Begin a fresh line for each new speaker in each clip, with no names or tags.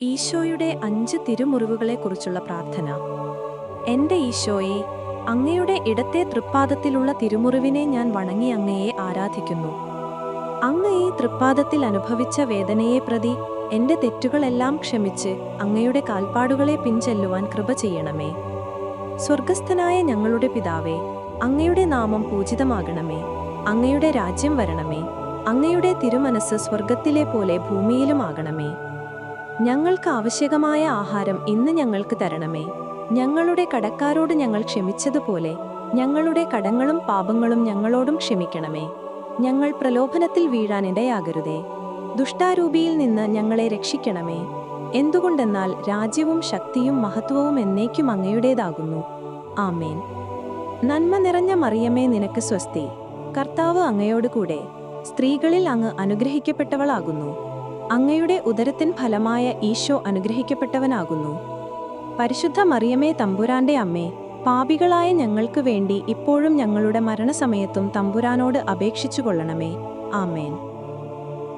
ഈശോയുടെ അഞ്ച് തിരുമുറിവുകളെക്കുറിച്ചുള്ള പ്രാർത്ഥന. എന്റെ ഈശോയെ അങ്ങയുടെ ഇടത്തെ തൃപ്പാദത്തിലുള്ള തിരുമുറിവിനെ ഞാൻ വണങ്ങി അങ്ങയെ ആരാധിക്കുന്നു. അങ്ങ് ഈ തൃപ്പാദത്തിൽ അനുഭവിച്ച വേദനയെ പ്രതി എന്റെ തെറ്റുകളെല്ലാം ക്ഷമിച്ച് അങ്ങയുടെ കാൽപ്പാടുകളെ പിൻചെല്ലുവാൻ കൃപ ചെയ്യണമേ. സ്വർഗസ്ഥനായ ഞങ്ങളുടെ പിതാവേ അങ്ങയുടെ നാമം പൂജിതമാകണമേ. അങ്ങയുടെ രാജ്യം വരണമേ. അങ്ങയുടെ തിരുമനസ് സ്വർഗത്തിലെ പോലെ ഭൂമിയിലുമാകണമേ ഞങ്ങൾക്ക് ആവശ്യകമായ ആഹാരം ഇന്ന് ഞങ്ങൾക്ക് തരണമേ. ഞങ്ങളുടെ കടക്കാരോട് ഞങ്ങൾ ക്ഷമിച്ചതുപോലെ ഞങ്ങളുടെ കടങ്ങളും പാപങ്ങളും ഞങ്ങളോടും ക്ഷമിക്കണമേ. ഞങ്ങൾ പ്രലോഭനത്തിൽ വീഴാനിടയാകരുതേ ദുഷ്ടാരൂപിയിൽ നിന്ന് ഞങ്ങളെ രക്ഷിക്കണമേ. എന്തുകൊണ്ടെന്നാൽ രാജ്യവും ശക്തിയും മഹത്വവും എന്നേക്കും അങ്ങയുടേതാകുന്നു. ആമേൻ. നന്മ നിറഞ്ഞ മറിയമേ നിനക്ക് സ്വസ്തി. കർത്താവ് അങ്ങയോട് കൂടെ സ്ത്രീകളിൽ അങ്ങ് അനുഗ്രഹിക്കപ്പെട്ടവളാകുന്നു. അങ്ങയുടെ ഉദരത്തിൻ ഫലമായ ഈശോ അനുഗ്രഹിക്കപ്പെട്ടവനാകുന്നു. പരിശുദ്ധ മറിയമേ തമ്പുരാന്റെ അമ്മേ പാപികളായ ഞങ്ങൾക്ക് വേണ്ടി ഇപ്പോഴും ഞങ്ങളുടെ മരണസമയത്തും തമ്പുരാനോട് അപേക്ഷിച്ചു കൊള്ളണമേ ആമേൻ.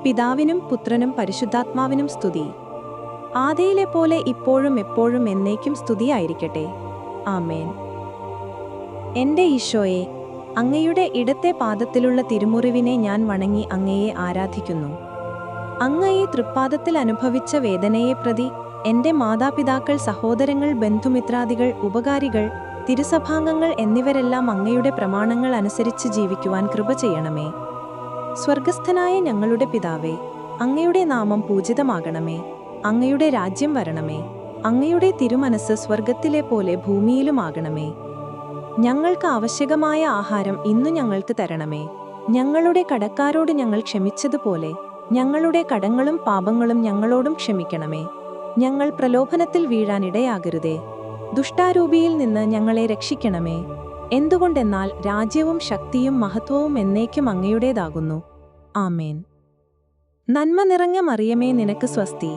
പിതാവിനും പുത്രനും പരിശുദ്ധാത്മാവിനും സ്തുതി. ആദയിലെ പോലെ ഇപ്പോഴും എപ്പോഴും എന്നേക്കും സ്തുതിയായിരിക്കട്ടെ. ആമേൻ. എന്റെ ഈശോയെ അങ്ങയുടെ ഇടത്തെ പാദത്തിലുള്ള തിരുമുറിവിനെ ഞാൻ വണങ്ങി അങ്ങയെ ആരാധിക്കുന്നു. അങ്ങ് ഈ തൃപ്പാദത്തിൽ അനുഭവിച്ച വേദനയെ പ്രതി എന്റെ മാതാപിതാക്കൾ സഹോദരങ്ങൾ ബന്ധുമിത്രാദികൾ ഉപകാരികൾ തിരുസഭാംഗങ്ങൾ എന്നിവരെല്ലാം അങ്ങയുടെ പ്രമാണങ്ങൾ അനുസരിച്ച് ജീവിക്കുവാൻ കൃപ ചെയ്യണമേ. സ്വർഗസ്ഥനായ ഞങ്ങളുടെ പിതാവേ അങ്ങയുടെ നാമം പൂജിതമാകണമേ. അങ്ങയുടെ രാജ്യം വരണമേ. അങ്ങയുടെ തിരുമനസ് സ്വർഗത്തിലെ പോലെ ഭൂമിയിലുമാകണമേ ഞങ്ങൾക്ക് ആവശ്യകമായ ആഹാരം ഇന്നു ഞങ്ങൾക്ക് തരണമേ. ഞങ്ങളുടെ കടക്കാരോട് ഞങ്ങൾ ക്ഷമിച്ചതുപോലെ ഞങ്ങളുടെ കടങ്ങളും പാപങ്ങളും ഞങ്ങളോടും ക്ഷമിക്കണമേ. ഞങ്ങൾ പ്രലോഭനത്തിൽ വീഴാനിടയാകരുതേ ദുഷ്ടാരൂപിയിൽ നിന്ന് ഞങ്ങളെ രക്ഷിക്കണമേ. എന്തുകൊണ്ടെന്നാൽ രാജ്യവും ശക്തിയും മഹത്വവും എന്നേക്കും അങ്ങയുടേതാകുന്നു. ആമേൻ. നന്മ നിറഞ്ഞ മറിയമേ നിനക്ക് സ്വസ്തി.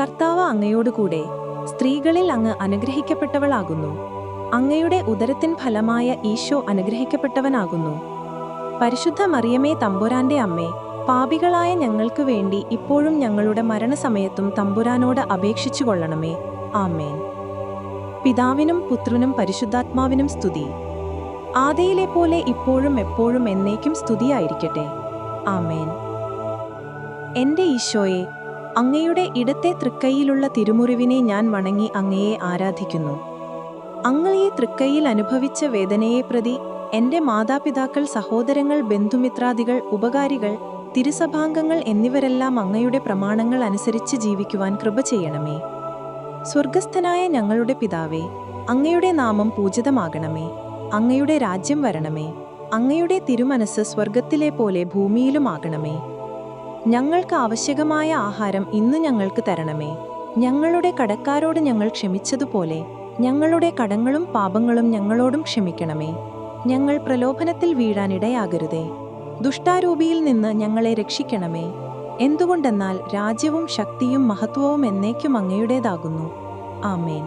കർത്താവ് അങ്ങയോടുകൂടെ. സ്ത്രീകളിൽ അങ്ങ് അനുഗ്രഹിക്കപ്പെട്ടവളാകുന്നു. അങ്ങയുടെ ഉദരത്തിൻ ഫലമായ ഈശോ അനുഗ്രഹിക്കപ്പെട്ടവനാകുന്നു. പരിശുദ്ധ മറിയമേ തമ്പുരാന്റെ അമ്മേ പാപികളായ ഞങ്ങൾക്ക് വേണ്ടി ഇപ്പോഴും ഞങ്ങളുടെ മരണസമയത്തും തമ്പുരാനോട് അപേക്ഷിച്ചു കൊള്ളണമേ. ആമേൻ. പിതാവിനും പുത്രനും പരിശുദ്ധാത്മാവിനും സ്തുതി. ആദയിലെ പോലെ ഇപ്പോഴും എപ്പോഴും എന്നേക്കും സ്തുതിയായിരിക്കട്ടെ. ആമേൻ. എന്റെ ഈശോയെ അങ്ങയുടെ ഇടത്തെ തൃക്കൈയിലുള്ള തിരുമുറിവിനെ ഞാൻ വണങ്ങി അങ്ങയെ ആരാധിക്കുന്നു. അങ്ങ് ഈ തൃക്കൈയിൽ അനുഭവിച്ച വേദനയെ പ്രതി എന്റെ മാതാപിതാക്കൾ സഹോദരങ്ങൾ ബന്ധുമിത്രാദികൾ ഉപകാരികൾ തിരുസഭാംഗങ്ങൾ എന്നിവരെല്ലാം അങ്ങയുടെ പ്രമാണങ്ങൾ അനുസരിച്ച് ജീവിക്കുവാൻ കൃപ ചെയ്യണമേ. സ്വർഗസ്ഥനായ ഞങ്ങളുടെ പിതാവേ അങ്ങയുടെ നാമം പൂജിതമാകണമേ. അങ്ങയുടെ രാജ്യം വരണമേ. അങ്ങയുടെ തിരുമനസ് സ്വർഗത്തിലെ പോലെ ഭൂമിയിലുമാകണമേ ഞങ്ങൾക്ക് ആവശ്യകമായ ആഹാരം ഇന്ന് ഞങ്ങൾക്ക് തരണമേ. ഞങ്ങളുടെ കടക്കാരോട് ഞങ്ങൾ ക്ഷമിച്ചതുപോലെ ഞങ്ങളുടെ കടങ്ങളും പാപങ്ങളും ഞങ്ങളോടും ക്ഷമിക്കണമേ. ഞങ്ങൾ പ്രലോഭനത്തിൽ വീഴാനിടയാകരുതേ ദുഷ്ടാരൂപിയിൽ നിന്ന് ഞങ്ങളെ രക്ഷിക്കണമേ. എന്തുകൊണ്ടെന്നാൽ രാജ്യവും ശക്തിയും മഹത്വവും എന്നേക്കും അങ്ങയുടേതാകുന്നു. ആമേൻ.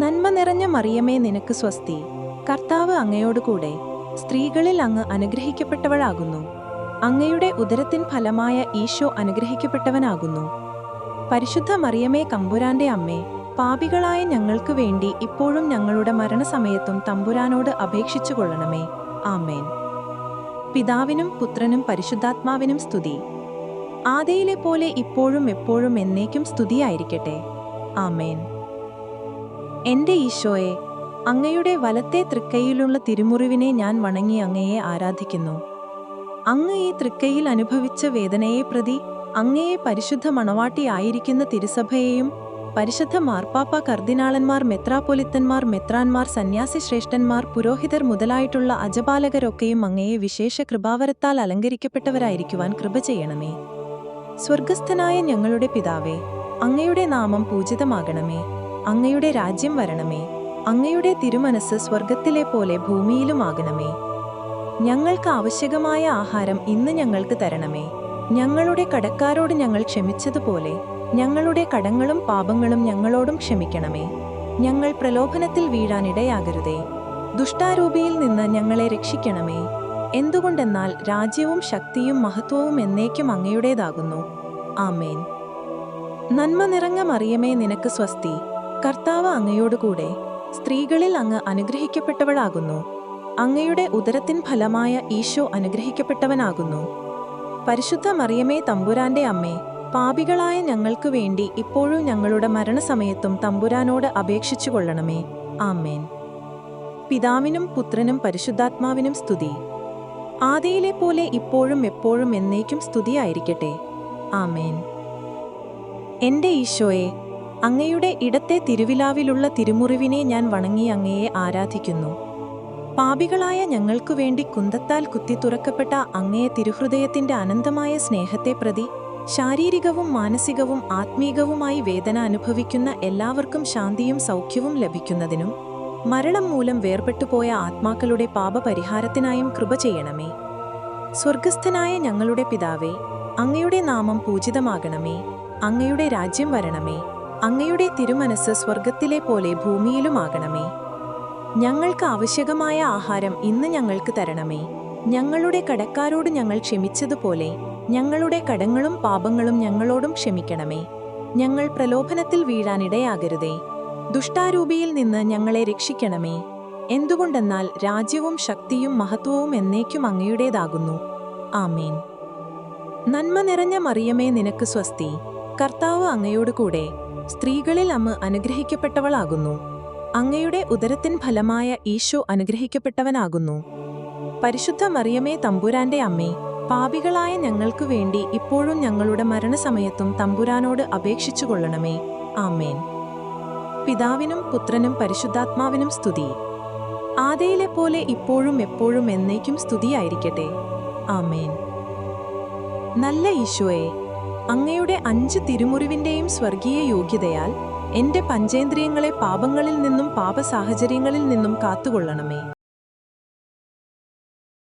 നന്മ നിറഞ്ഞ മറിയമേ നിനക്ക് സ്വസ്തി. കർത്താവ് അങ്ങയോടുകൂടെ. സ്ത്രീകളിൽ അങ്ങ് അനുഗ്രഹിക്കപ്പെട്ടവളാകുന്നു. അങ്ങയുടെ ഉദരത്തിൻ ഫലമായ ഈശോ അനുഗ്രഹിക്കപ്പെട്ടവനാകുന്നു. പരിശുദ്ധ മറിയമേ കമ്പുരാന്റെ അമ്മേ പാപികളായ ഞങ്ങൾക്ക് വേണ്ടി ഇപ്പോഴും ഞങ്ങളുടെ മരണസമയത്തും തമ്പുരാനോട് അപേക്ഷിച്ചു കൊള്ളണമേ ആമേൻ. പിതാവിനും പുത്രനും പരിശുദ്ധാത്മാവിനും സ്തുതി. ആദയിലെ പോലെ ഇപ്പോഴും എപ്പോഴും എന്നേക്കും സ്തുതിയായിരിക്കട്ടെ. ആമേൻ. എന്റെ ഈശോയെ അങ്ങയുടെ വലത്തെ തൃക്കൈയിലുള്ള തിരുമുറിവിനെ ഞാൻ വണങ്ങി അങ്ങയെ ആരാധിക്കുന്നു. അങ്ങ് ഈ തൃക്കൈയിൽ അനുഭവിച്ച വേദനയെ പ്രതി അങ്ങയെ പരിശുദ്ധ മണവാട്ടിയായിരിക്കുന്ന തിരുസഭയെയും പരിശുദ്ധ മാർപ്പാപ്പ കർദിനാളന്മാർ മെത്രാപൊലിത്തന്മാർ മെത്രാന്മാർ സന്യാസി ശ്രേഷ്ഠന്മാർ പുരോഹിതർ മുതലായിട്ടുള്ള അജപാലകരൊക്കെയും അങ്ങയെ വിശേഷ കൃപാവരത്താൽ അലങ്കരിക്കപ്പെട്ടവരായിരിക്കുവാൻ കൃപ ചെയ്യണമേ. സ്വർഗസ്ഥനായ ഞങ്ങളുടെ പിതാവേ അങ്ങയുടെ നാമം പൂജിതമാകണമേ. അങ്ങയുടെ രാജ്യം വരണമേ. അങ്ങയുടെ തിരുമനസ് സ്വർഗത്തിലെ പോലെ ഭൂമിയിലുമാകണമേ. ഞങ്ങൾക്ക് ആവശ്യകമായ ആഹാരം ഇന്ന് ഞങ്ങൾക്ക് തരണമേ. ഞങ്ങളുടെ കടക്കാരോട് ഞങ്ങൾ ക്ഷമിച്ചതുപോലെ ഞങ്ങളുടെ കടങ്ങളും പാപങ്ങളും ഞങ്ങളോടും ക്ഷമിക്കണമേ. ഞങ്ങൾ പ്രലോഭനത്തിൽ വീഴാനിടയാകരുതേ ദുഷ്ടാരൂപിയിൽ നിന്ന് ഞങ്ങളെ രക്ഷിക്കണമേ. എന്തുകൊണ്ടെന്നാൽ രാജ്യവും ശക്തിയും മഹത്വവും എന്നേക്കും അങ്ങയുടേതാകുന്നു. ആമേൻ. നന്മ നിറങ്ങ മറിയമേ നിനക്ക് സ്വസ്തി. കർത്താവ് അങ്ങയോടുകൂടെ സ്ത്രീകളിൽ അങ്ങ് അനുഗ്രഹിക്കപ്പെട്ടവളാകുന്നു. അങ്ങയുടെ ഉദരത്തിൻ ഫലമായ ഈശോ അനുഗ്രഹിക്കപ്പെട്ടവനാകുന്നു. പരിശുദ്ധ മറിയമേ തമ്പുരാന്റെ അമ്മേ പാപികളായ ഞങ്ങൾക്ക് വേണ്ടി ഇപ്പോഴും ഞങ്ങളുടെ മരണസമയത്തും തമ്പുരാനോട് അപേക്ഷിച്ചു കൊള്ളണമേ. ആമേൻ. പിതാവിനും പുത്രനും പരിശുദ്ധാത്മാവിനും സ്തുതി. ആദിയിലെ പോലെ ഇപ്പോഴും എപ്പോഴും എന്നേക്കും സ്തുതിയായിരിക്കട്ടെ ആമേൻ. എന്റെ ഈശോയെ അങ്ങയുടെ ഇടത്തെ തിരുവിലാവിലുള്ള തിരുമുറിവിനെ ഞാൻ വണങ്ങി അങ്ങയെ ആരാധിക്കുന്നു. പാപികളായ ഞങ്ങൾക്കു വേണ്ടി കുന്തത്താൽ കുത്തി തുറക്കപ്പെട്ട അങ്ങയെ തിരുഹൃദയത്തിന്റെ അനന്തമായ സ്നേഹത്തെ പ്രതി ശാരീരികവും മാനസികവും ആത്മീകവുമായി വേദന അനുഭവിക്കുന്ന എല്ലാവർക്കും ശാന്തിയും സൗഖ്യവും ലഭിക്കുന്നതിനും മരണം മൂലം വേർപെട്ടുപോയ ആത്മാക്കളുടെ പാപപരിഹാരത്തിനായും കൃപ ചെയ്യണമേ. സ്വർഗസ്ഥനായ ഞങ്ങളുടെ പിതാവേ അങ്ങയുടെ നാമം പൂജിതമാകണമേ. അങ്ങയുടെ രാജ്യം വരണമേ. അങ്ങയുടെ തിരുമനസ് സ്വർഗത്തിലെ പോലെ ഭൂമിയിലുമാകണമേ ഞങ്ങൾക്ക് ആവശ്യകമായ ആഹാരം ഇന്ന് ഞങ്ങൾക്ക് തരണമേ. ഞങ്ങളുടെ കടക്കാരോട് ഞങ്ങൾ ക്ഷമിച്ചതുപോലെ ഞങ്ങളുടെ കടങ്ങളും പാപങ്ങളും ഞങ്ങളോടും ക്ഷമിക്കണമേ. ഞങ്ങൾ പ്രലോഭനത്തിൽ വീഴാനിടയാകരുതേ ദുഷ്ടാരൂപിയിൽ നിന്ന് ഞങ്ങളെ രക്ഷിക്കണമേ. എന്തുകൊണ്ടെന്നാൽ രാജ്യവും ശക്തിയും മഹത്വവും എന്നേക്കും അങ്ങയുടേതാകുന്നു. ആമേൻ. നന്മ നിറഞ്ഞ മറിയമേ നിനക്ക് സ്വസ്തി. കർത്താവ് അങ്ങയോട് കൂടെ. സ്ത്രീകളിൽ അമ്മ അനുഗ്രഹിക്കപ്പെട്ടവളാകുന്നു. അങ്ങയുടെ ഉദരത്തിൻ ഫലമായ ഈശോ അനുഗ്രഹിക്കപ്പെട്ടവനാകുന്നു. പരിശുദ്ധ മറിയമേ തമ്പുരാന്റെ അമ്മേ. പാപികളായ ഞങ്ങൾക്കു വേണ്ടി ഇപ്പോഴും ഞങ്ങളുടെ മരണസമയത്തും തമ്പുരാനോട് അപേക്ഷിച്ചു കൊള്ളണമേ ആമേൻ. പിതാവിനും പുത്രനും പരിശുദ്ധാത്മാവിനും സ്തുതി. ആദയിലെ പോലെ ഇപ്പോഴും എപ്പോഴും എന്നേക്കും സ്തുതിയായിരിക്കട്ടെ. ആമേൻ. നല്ല ഈശോയെ അങ്ങയുടെ അഞ്ച് തിരുമുറിവിന്റെയും സ്വർഗീയ യോഗ്യതയാൽ എന്റെ പഞ്ചേന്ദ്രിയങ്ങളെ പാപങ്ങളിൽ നിന്നും പാപസാഹചര്യങ്ങളിൽ നിന്നും കാത്തുകൊള്ളണമേ.